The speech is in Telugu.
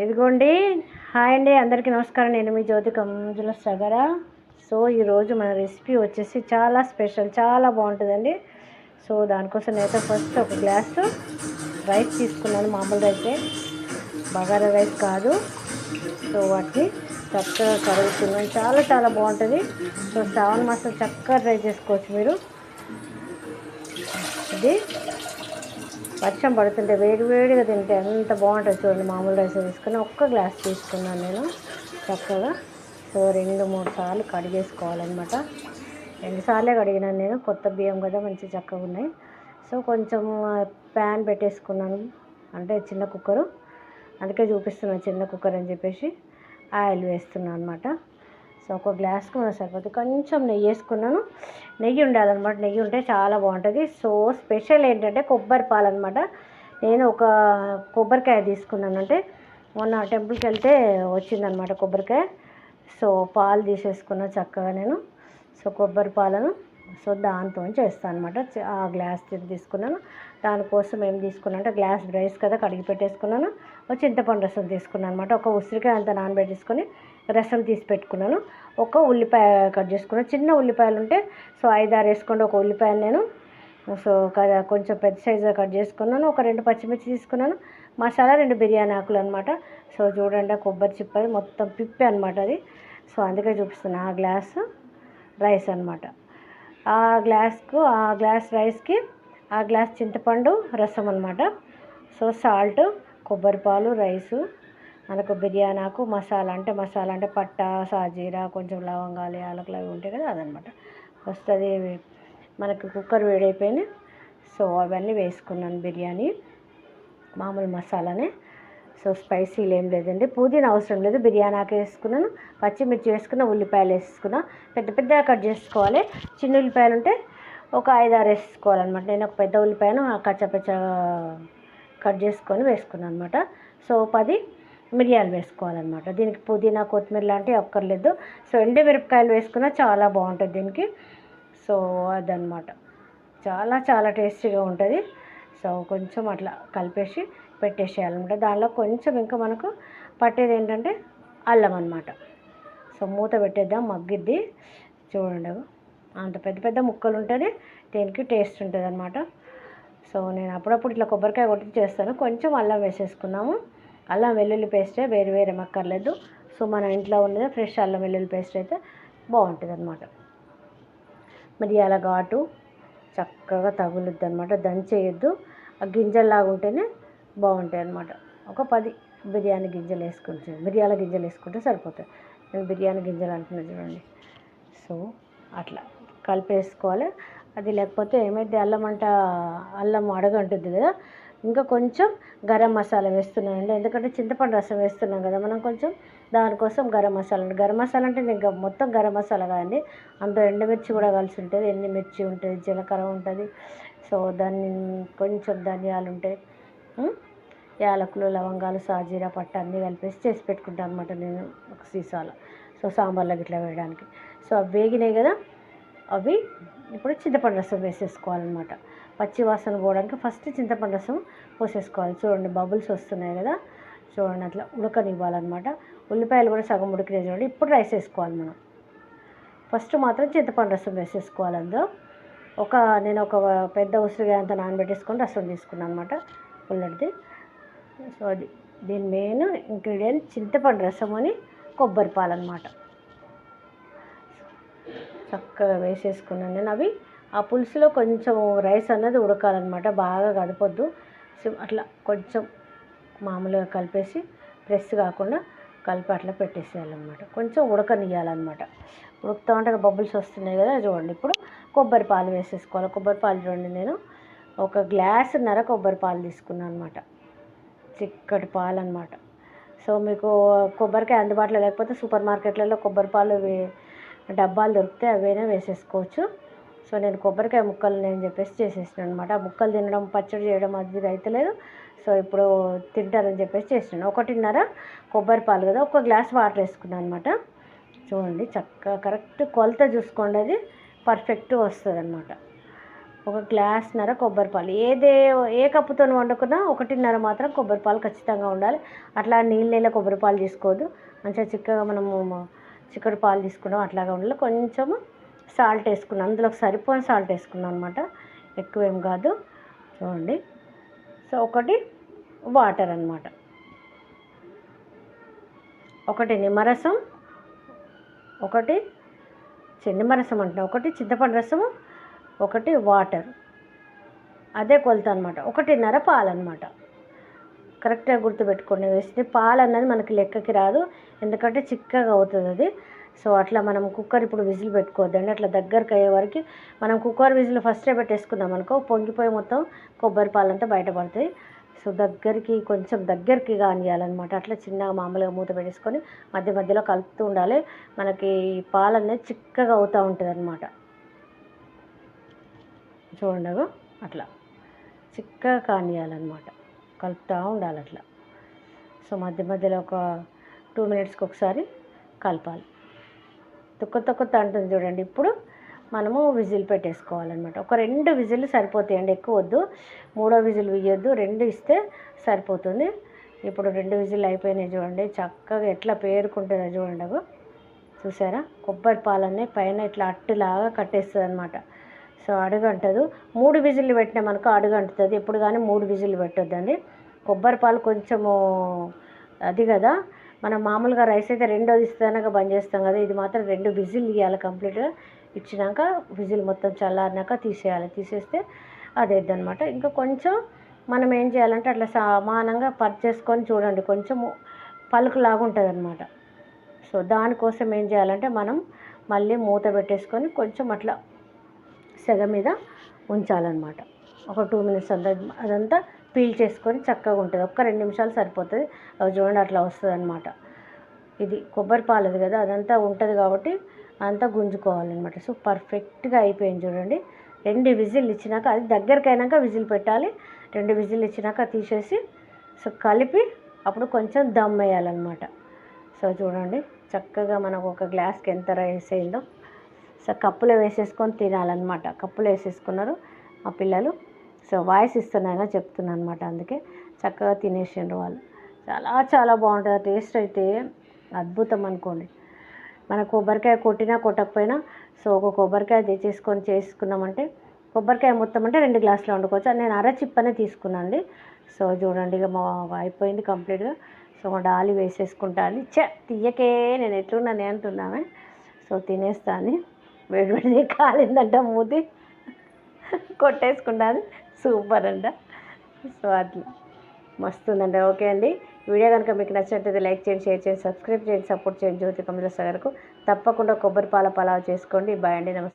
ఇదిగోండి. హాయ్ అండి. అందరికీ నమస్కారం. నేను మీ జ్యోతి కంజుల సగర. సో ఈరోజు మన రెసిపీ వచ్చేసి చాలా స్పెషల్ చాలా బాగుంటుందండి. సో దానికోసం నేనైతే ఫస్ట్ ఒక గ్లాస్ రైస్ తీసుకున్నాను మామూలు రైసే బగారా రైస్ కాదు. సో వాటిని చక్కగా కరుగుతున్నాను చాలా చాలా బాగుంటుంది. సో శ్రావణ మాసం చక్కగా ట్రై చేసుకోవచ్చు మీరు. ఇది వర్షం పడుతుంటే వేడి వేడిగా తింటే ఎంత బాగుంటుంది చూడండి మామూలు రైస్ తీసుకుని ఒక్క గ్లాస్ తీసుకున్నాను నేను చక్కగా. సో రెండు మూడు సార్లు కడిగేసుకోవాలన్నమాట. రెండు సార్లే కడిగినాను నేను. కొత్త బియ్యం కదా మంచి చక్కగా ఉన్నాయి. సో కొంచెం ప్యాన్ పెట్టేసుకున్నాను. అంటే చిన్న కుక్కరు. అందుకే చూపిస్తున్నాను చిన్న కుక్కర్ అని చెప్పేసి. ఆయిల్ వేస్తున్నాను అనమాట సో ఒక గ్లాస్కి మనం సరిపోతుంది కొంచెం నెయ్యి వేసుకున్నాను. నెయ్యి ఉండాలన్నమాట. నెయ్యి ఉంటే చాలా బాగుంటుంది. సో స్పెషల్ ఏంటంటే కొబ్బరి పాలు అనమాట నేను ఒక కొబ్బరికాయ తీసుకున్నాను. అంటే మొన్న టెంపుల్కి వెళ్తే వచ్చిందనమాట కొబ్బరికాయ. సో పాలు తీసేసుకున్నా చక్కగా నేను. సో కొబ్బరి పాలను సో దాంతో చేస్తాను అనమాట ఆ గ్లాస్ తీసుకున్నాను. దానికోసం ఏం తీసుకున్నాను అంటే గ్లాస్ రైస్ కదా కడిగి పెట్టేసుకున్నాను. ఒక చింతపండు రసం తీసుకున్నాను అనమాట ఒక ఉసిరికాయ అంత నానబెట్టేసుకొని రసం తీసి పెట్టుకున్నాను. ఒక ఉల్లిపాయ కట్ చేసుకున్నాను. చిన్న ఉల్లిపాయలు ఉంటే సో ఐదారు వేసుకోండి. ఒక ఉల్లిపాయలు నేను. సో కొంచెం పెద్ద సైజుగా కట్ చేసుకున్నాను. ఒక రెండు పచ్చిమిర్చి తీసుకున్నాను. మసాలా రెండు బిర్యానీ ఆకులు అనమాట సో చూడండి కొబ్బరి చిప్పది మొత్తం పిప్పి అనమాట అది. సో అందుకే చూపిస్తున్నా. ఆ గ్లాస్ రైస్ అనమాట ఆ గ్లాస్కు ఆ గ్లాస్ రైస్కి ఆ గ్లాస్ చింతపండు రసం అనమాట సో సాల్ట్ కొబ్బరి పాలు రైసు మనకు బిర్యానాకు మసాలా అంటే మసాలా అంటే పట్టా సాజీరా కొంచెం లవంగాలు యాలకులు అవి ఉంటాయి కదా అదనమాట ఫస్ట్ అది మనకు కుక్కర్ వేడైపోయింది. సో అవన్నీ వేసుకున్నాను బిర్యానీ మామూలు మసాలానే. సో స్పైసీలు ఏం లేదండి. పుదీనా అవసరం లేదు. బిర్యానాకే వేసుకున్నాను పచ్చిమిర్చి వేసుకున్న ఉల్లిపాయలు వేసుకున్నా. పెద్ద పెద్దగా కట్ చేసుకోవాలి. చిన్న ఉల్లిపాయలు ఉంటే ఒక ఐదు ఆరు వేసుకోవాలన్నమాట. నేను ఒక పెద్ద ఉల్లిపాయను కచ్చపచ్చ కట్ చేసుకొని వేసుకున్నాను అనమాట సో పది మిరియాలు వేసుకోవాలన్నమాట. దీనికి పుదీనా కొత్తిమీర లాంటివి అక్కర్లేదు. సో ఎండుమిరపకాయలు వేసుకున్నా చాలా బాగుంటుంది దీనికి. సో అదనమాట చాలా చాలా టేస్టీగా ఉంటుంది. సో కొంచెం అట్లా కలిపేసి పెట్టేసేయాలన్నమాట దానిలో కొంచెం ఇంకా మనకు పట్టేది ఏంటంటే అల్లం అనమాట సో మూత పెట్టేద్దాం మగ్గిద్ది. చూడండి. అంత పెద్ద పెద్ద ముక్కలు ఉంటేనే దీనికి టేస్ట్ ఉంటుంది అనమాట సో నేను అప్పుడప్పుడు ఇట్లా కొబ్బరికాయ కొట్టి చేస్తాను. కొంచెం అల్లం వేసేసుకున్నాము. అల్లం వెల్లుల్లి పేస్టే వేరు వేరే మక్కర్లేదు. సో మన ఇంట్లో ఉన్నది ఫ్రెష్ అల్లం వెల్లుల్లి పేస్ట్ అయితే బాగుంటుంది అనమాట మిరియాల ఘాటు చక్కగా తగులుద్ది అనమాట దంచేయద్దు. ఆ గింజల్లాగా ఉంటేనే బాగుంటాయి అనమాట ఒక పది బిర్యానీ గింజలు వేసుకుంటే మిరియాల గింజలు వేసుకుంటే సరిపోతాయి. నేను బిర్యానీ గింజలు అంటున్నా చూడండి. సో అట్లా కలిపేసుకోవాలి. అది లేకపోతే ఏమైతే అల్లం అంట అల్లం అడగంటుంది కదా ఇంకా కొంచెం గరం మసాలా వేస్తున్నానండి. ఎందుకంటే చింతపండు రసం వేస్తున్నాం కదా మనం కొంచెం దానికోసం గరం మసాలా అండి గరం మసాలా అంటే ఇంకా మొత్తం గరం మసాలా కాదండి. అందులో ఎండుమిర్చి కూడా కలిసి ఉంటుంది ఎండుమిర్చి ఉంటుంది జీలకర్ర ఉంటుంది. సో దాన్ని కొంచెం ధనియాలు ఉంటాయి. యాలకులు లవంగాలు సాజీరా పట్ట అన్నీ కలిపేసి చేసి పెట్టుకుంటాను అనమాట నేను ఒక సీసాలో. సో సాంబార్లో గిట్లా వేయడానికి. సో అవి వేగినాయి కదా అవి ఇప్పుడు చింతపండు రసం వేసేసుకోవాలన్నమాట. పచ్చి వాసన పోవడానికి ఫస్ట్ చింతపండు రసం పోసేసుకోవాలి. చూడండి బబుల్స్ వస్తున్నాయి కదా చూడండి అట్లా ఉడకనివ్వాలన్నమాట. ఉల్లిపాయలు కూడా సగం ఉడికినాయి చూడండి ఇప్పుడు రైస్ వేసుకోవాలి మనం. ఫస్ట్ మాత్రం చింతపండు రసం వేసేసుకోవాలి అందులో. ఒక నేను ఒక పెద్ద ఉసిరిగాయ అంత నానబెట్టేసుకొని రసం తీసుకున్నాను అనమాట పుల్లడిది సో అది దీని మెయిన్ ఇంగ్రీడియంట్ చింతపండు రసం అని కొబ్బరి పాలు అనమాట చక్కగా వేసేసుకున్నాను నేను అవి. ఆ పులుసులో కొంచెం రైస్ అన్నది ఉడకాలన్నమాట బాగా కదపొద్దు. అట్లా కొంచెం మామూలుగా కలిపేసి ప్రెస్ కాకుండా కలిపి అట్లా పెట్టేసేయాలన్నమాట. కొంచెం ఉడకనియాలన్నమాట ఉడుకుతా ఉంటే బబుల్స్ వస్తున్నాయి కదా చూడండి. ఇప్పుడు కొబ్బరి పాలు వేసేసుకోవాలి. కొబ్బరి పాలు చూడండి నేను. ఒక గ్లాసున్నర కొబ్బరి పాలు తీసుకున్నాను అనమాట చిక్కటి పాలు అనమాట సో మీకు కొబ్బరికాయ అందుబాటులో లేకపోతే సూపర్ మార్కెట్లలో కొబ్బరి పాలు డబ్బాలు దొరికితే అవైనా వేసేసుకోవచ్చు. సో నేను కొబ్బరికాయ ముక్కలు నేను చెప్పేసి చేసేసాను అనమాట ఆ ముక్కలు తినడం పచ్చడి చేయడం అది అయితే లేదు. సో ఇప్పుడు తింటారని చెప్పేసి చేసినాను. ఒకటిన్నర కొబ్బరి పాలు కదా ఒక గ్లాస్ వాటర్ వేసుకున్నాను అనమాట చూడండి చక్కగా కరెక్ట్ కొలత చూసుకోండి అది. పర్ఫెక్ట్ వస్తుంది అనమాట ఒక గ్లాస్న్నర కొబ్బరి పాలు. ఏదే ఏ కప్పుతో వండుకున్నా ఒకటిన్నర మాత్రం కొబ్బరి పాలు ఖచ్చితంగా ఉండాలి. అట్లా నీళ్ళ నీళ్ళ కొబ్బరి పాలు తీసుకోవద్దు. మంచిగా చిక్కగా మనము చిక్కటి పాలు తీసుకున్నాం అట్లాగా ఉండాలి. కొంచెము సాల్ట్ వేసుకున్నాను అందులోకి సరిపోయిన సాల్ట్ వేసుకున్నాను అనమాట ఎక్కువ ఏం కాదు. చూడండి. సో ఒకటి వాటర్ అనమాట ఒకటి నిమ్మరసం ఒకటి నిమ్మరసం అంటున్నా. ఒకటి చింతపండు రసము ఒకటి వాటర్. అదే కొలత అనమాట ఒకటిన్నర పాలన్నమాట కరెక్ట్గా గుర్తుపెట్టుకోండి వేస్తే పాలు అన్నది మనకి లెక్కకి రాదు. ఎందుకంటే చిక్కగా అవుతుంది అది. సో అట్లా మనం కుక్కర్ ఇప్పుడు విజిల్ పెట్టుకోవద్దండి. అట్లా దగ్గరకు అయ్యే వరకు మనం కుక్కర్ విజిల్ ఫస్టే పెట్టేసుకున్నాం అనుకో పొంగిపోయి మొత్తం కొబ్బరి పాలంతా బయటపడతాయి. సో దగ్గరికి కొంచెం దగ్గరికి కానియాలన్నమాట అట్లా చిన్నగా మామూలుగా మూత పెట్టేసుకొని మధ్య మధ్యలో కలుపుతూ ఉండాలి. మనకి పాలు అనేది చిక్కగా అవుతూ ఉంటుంది అనమాట చూడండి అట్లా. చిక్కగా కానియాలన్నమాట కలుపుతూ ఉండాలి అట్లా. సో మధ్య మధ్యలో ఒక టూ మినిట్స్కి ఒకసారి కలపాలి. తొక్క తొక్క అంటుంది చూడండి. ఇప్పుడు మనము విజిల్ పెట్టేసుకోవాలన్నమాట. ఒక రెండు విజిల్ సరిపోతాయండి ఎక్కువ వద్దు. మూడో విజిల్ వేయొద్దు రెండు ఇస్తే సరిపోతుంది. ఇప్పుడు రెండు విజిల్ అయిపోయినాయి చూడండి. చక్కగా ఎట్లా పేరుకుంటుందో చూడండి చూసారా? కొబ్బరి పాలన్నీ పైన ఇట్లా అట్టులాగా కట్టేస్తుంది అనమాట సో అడుగంటదు. మూడు విజిల్లు పెట్టినామనుకో అడుగంటుతుంది. ఎప్పుడు కానీ మూడు విజిల్లు పెట్టొద్దండి. కొబ్బరి పాలు కొంచెము అది కదా మనం మామూలుగా రైస్ అయితే రెండో ఇస్తానక బంద్ చేస్తాం కదా ఇది మాత్రం రెండు విజిల్ ఇవ్వాలి కంప్లీట్గా. ఇచ్చినాక విజిల్ మొత్తం చల్లారినాక తీసేయాలి. తీసేస్తే అది అనమాట ఇంకా కొంచెం మనం ఏం చేయాలంటే అట్లా సమానంగా పట్ చేసుకొని చూడండి. కొంచెం పలుకులాగా ఉంటుంది అనమాట సో దానికోసం ఏం చేయాలంటే మనం మళ్ళీ మూత పెట్టేసుకొని కొంచెం అట్లా సెగ మీద ఉంచాలన్నమాట. ఒక టూ మినిట్స్ అంతా అదంతా పీల్ చేసుకొని చక్కగా ఉంటుంది. ఒక్క రెండు నిమిషాలు సరిపోతుంది. చూడండి అట్లా వస్తుంది అనమాట ఇది కొబ్బరి పాలది కదా అదంతా ఉంటుంది కాబట్టి అంతా గుంజుకోవాలన్నమాట. సో పర్ఫెక్ట్గా అయిపోయింది చూడండి. రెండు విజిల్ ఇచ్చినాక అది దగ్గరికి అయినాక విజిల్ పెట్టాలి. రెండు విజిల్ ఇచ్చినాక తీసేసి సో కలిపి అప్పుడు కొంచెం దమ్ వేయాలన్నమాట. సో చూడండి చక్కగా మనకు ఒక గ్లాస్కి ఎంత రైస్ అయిందో. సో కప్పులో వేసేసుకొని తినాలన్నమాట. కప్పులో వేసేసుకున్నారు మా పిల్లలు. సో వాయిస్ ఇస్తున్నాయని చెప్తున్నాను అనమాట అందుకే చక్కగా తినేసిండ్రు వాళ్ళు. చాలా చాలా బాగుంటుంది. టేస్ట్ అయితే అద్భుతం అనుకోండి. మన కొబ్బరికాయ కొట్టినా కొట్టకపోయినా సో ఒక కొబ్బరికాయ తెచ్చేసుకొని చేసుకున్నామంటే కొబ్బరికాయ మొత్తం అంటే రెండు గ్లాసులు వండుకోవచ్చు. నేను అర చిప్పనే తీసుకున్నాను అండి సో చూడండి ఇక మా అయిపోయింది కంప్లీట్గా. సో మా డాలి వేసేసుకుంటాను చె తీయకే నేను ఎట్లున్నాను అంటున్నామే. సో తినేస్తాను వేడి కాలిందంట మూతి. కొట్టేసుకుంటాను సూపర్ అంట. సో అట్లా. మస్తుందంట. ఓకే అండి. వీడియో కనుక మీకు నచ్చినట్లయితే లైక్ చేయండి షేర్ చేయండి సబ్స్క్రైబ్ చేయండి సపోర్ట్ చేయండి జ్యోతి కమల సాగర్కు తప్పకుండా కొబ్బరి పాల పలావ్ చేసుకోండి. బాయ్ అండి. నమస్తే.